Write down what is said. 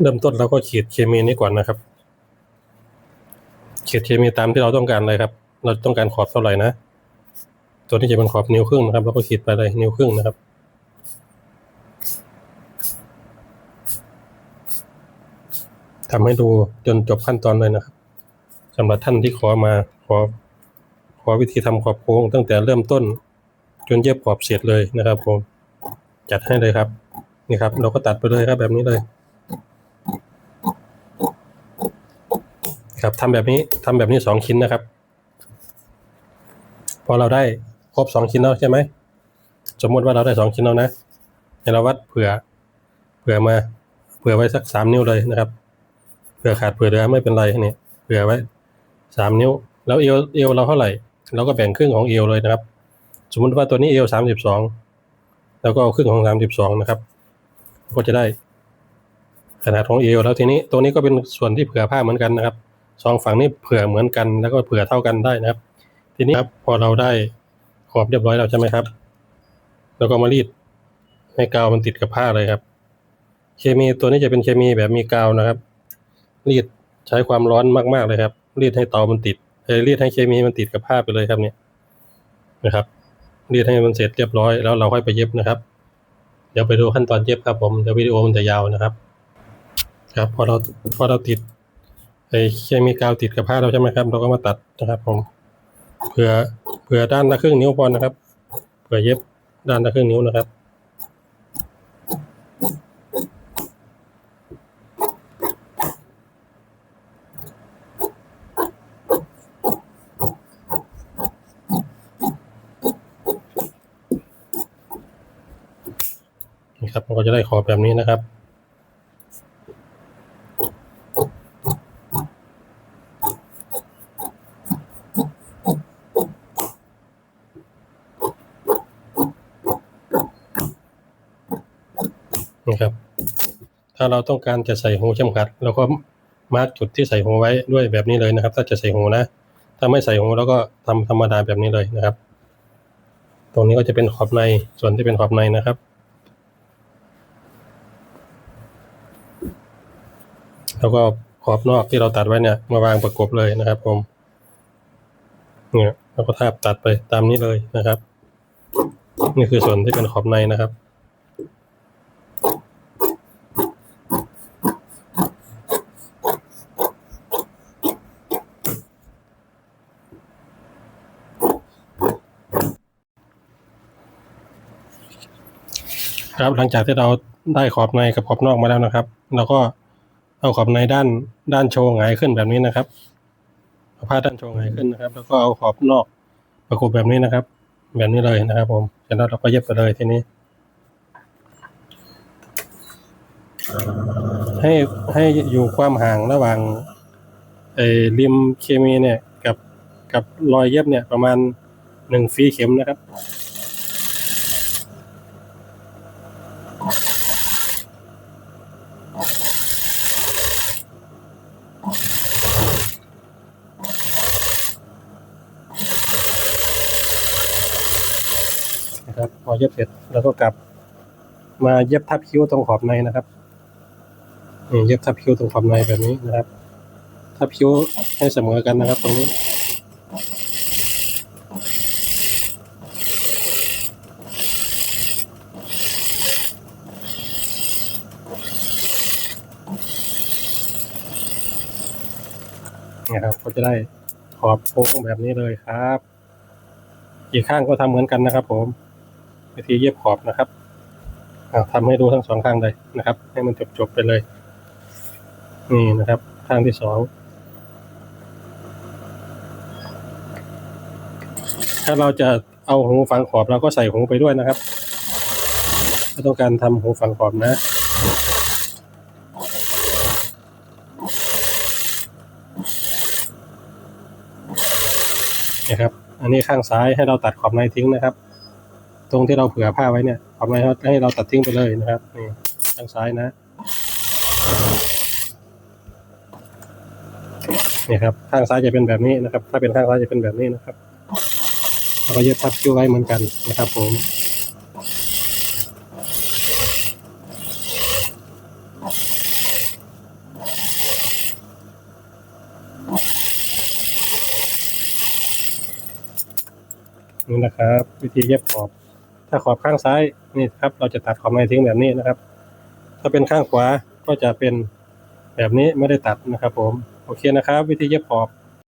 เริ่มต้นเราก็เขียดเคมีนี้ก่อนนะครับ เขียดเคมีตามที่เราต้องการเลยครับ เราต้องการขอบเท่าไหร่นะ ตัวนี้จะเป็นขอบนิ้วครึ่งนะครับ เราก็ขีดไปเลยนิ้วครึ่งนะครับทำให้ดูจนจบขั้นตอนเลยนะครับสำหรับท่านที่ขอมาขอขอวิธีทำขอบโค้งตั้งแต่เริ่มต้น จนเย็บขอบเสร็จเลยนะครับผมจัดให้เลยครับ นี่ครับ เราก็ตัดไปเลยครับแบบนี้เลย ครับทำแบบนี้ทำแบบนี้สองชิ้นนะครับ พอเราได้ครบสองชิ้นแล้วใช่ไหม สมมติว่าเราได้สองชิ้นแล้วนะให้เราวัดเผื่อ เผื่อมา เผื่อไว้สักสามนิ้วเลยนะครับ เผื่อขาดเผื่อเหลือไม่เป็นไรนี่เผื่อไว้สามนิ้ว แล้วเอวเอวเราเท่าไหร่ เราก็แบ่งครึ่งของเอวเลยนะครับ สมมติว่าตัวนี้เอวสามสิบสองแล้วก็เอาครึ่งของสามสิบสองนะครับ ก็จะได้ขนาดของเอวแล้วทีนี้ตัวนี้ก็เป็นส่วนที่เผื่อผ้าเหมือนกันนะครับ สองฝั่งนี้เผื่อเหมือนกันแล้วก็เผื่อเท่ากันได้นะครับ ทีนี้ครับพอเราได้ขอบเรียบร้อยแล้วใช่ไหมครับ แล้วก็มารีดให้กาวมันติดกับผ้าเลยครับ เคมีตัวนี้จะเป็นเคมีแบบมีกาวนะครับ รีดใช้ความร้อนมากๆเลยครับ รีดให้เตามันติดเอรีดให้เคมีมันติดกับผ้าไปเลยครับเนี่ยนะครับ รีดให้มันเสร็จเรียบร้อยแล้วเราค่อยไปเย็บนะครับ เดี๋ยวไปดูขั้นตอนเย็บครับผมเดี๋ยววิดีโอมันจะยาวนะครับ ครับพอเราพอเราติด ไอ้เคมีกาวติดกับผ้าเราใช่ไหมครับ เราก็มาตัดนะครับผมเผื่อเผื่อด้านละครึ่งนิ้วพอนะครับเผื่อเย็บด้านละครึ่งนิ้วนะครับนี่ครับมันก็จะได้ขอบแบบนี้นะครับ นี่ครับ ถ้าเราต้องการจะใส่หูเข็มขัดเราก็มาร์กจุดที่ใส่หูไว้ด้วยแบบนี้เลยนะครับ ถ้าจะใส่หูนะ ถ้าไม่ใส่หูเราก็ทำธรรมดาแบบนี้เลยนะครับ ตรงนี้ก็จะเป็นขอบในส่วนที่เป็นขอบในนะครับแล้วก็ขอบนอกที่เราตัดไว้เนี่ยมาวางประกบเลยนะครับ ผมเนี่ยเราก็ทาบตัดไปตามนี้เลยนะครับ นี่คือส่วนที่เป็นขอบในนะครับ ครับหลังจากที่เราได้ขอบในกับขอบนอกมาแล้วนะครับ เราก็เอาขอบในด้านด้านโชว์หงายขึ้นแบบนี้นะครับเอาผ้าด้านโชว์หงายขึ้นนะครับ แล้วก็เอาขอบนอกประกบแบบนี้นะครับ แบบนี้เลยนะครับ ผมเสร็จแล้วเราก็เย็บไปเลยทีนี้ ให้ให้อยู่ความห่างระหว่างไอ้ริมเคมีเนี่ย กับกับรอยเย็บเนี่ยประมาณหนึ่งฟีเข็มนะครับ นะครับ พอเย็บเสร็จเราก็กลับ มาเย็บทับคิ้วตรงขอบในนะครับนี่เย็บทับคิ้วตรงขอบในแบบนี้นะครับ ทับคิ้วให้เสมอกันนะครับ ตรงนี้นะครับก็จะได้ขอบโค้งแบบนี้เลยครับ อีกข้างก็ทำเหมือนกันนะครับผม วิธีเย็บขอบนะครับอ่าทำให้ดูทั้งสองข้างเลยนะครับ ให้มันจบๆไปเลย นี่นะครับ ข้างที่สองถ้าเราจะเอาหูฝังขอบเราก็ใส่หูไปด้วยนะครับถ้าต้องการทำหูฝังขอบนะนะครับ อันนี้ข้างซ้ายให้เราตัดขอบในทิ้งนะครับ ตรงที่เราเผื่อผ้าไว้เนี่ยทำไว้ให้เราตัดทิ้งไปเลยนะครับนี่ทางซ้ายนะนี่ครับข้างซ้ายจะเป็นแบบนี้นะครับ ถ้าเป็นข้างซ้ายจะเป็นแบบนี้นะครับเราก็เย็บทับคิ้วไว้เหมือนกันนะครับ ผมนี่นะครับ วิธีเย็บขอบ ถ้าขอบข้างซ้ายนี่ครับ เราจะตัดขอบในทิ้งแบบนี้นะครับ ถ้าเป็นข้างขวาก็จะเป็นแบบนี้ไม่ได้ตัดนะครับ ผม โอเคนะครับ วิธีเย็บขอบ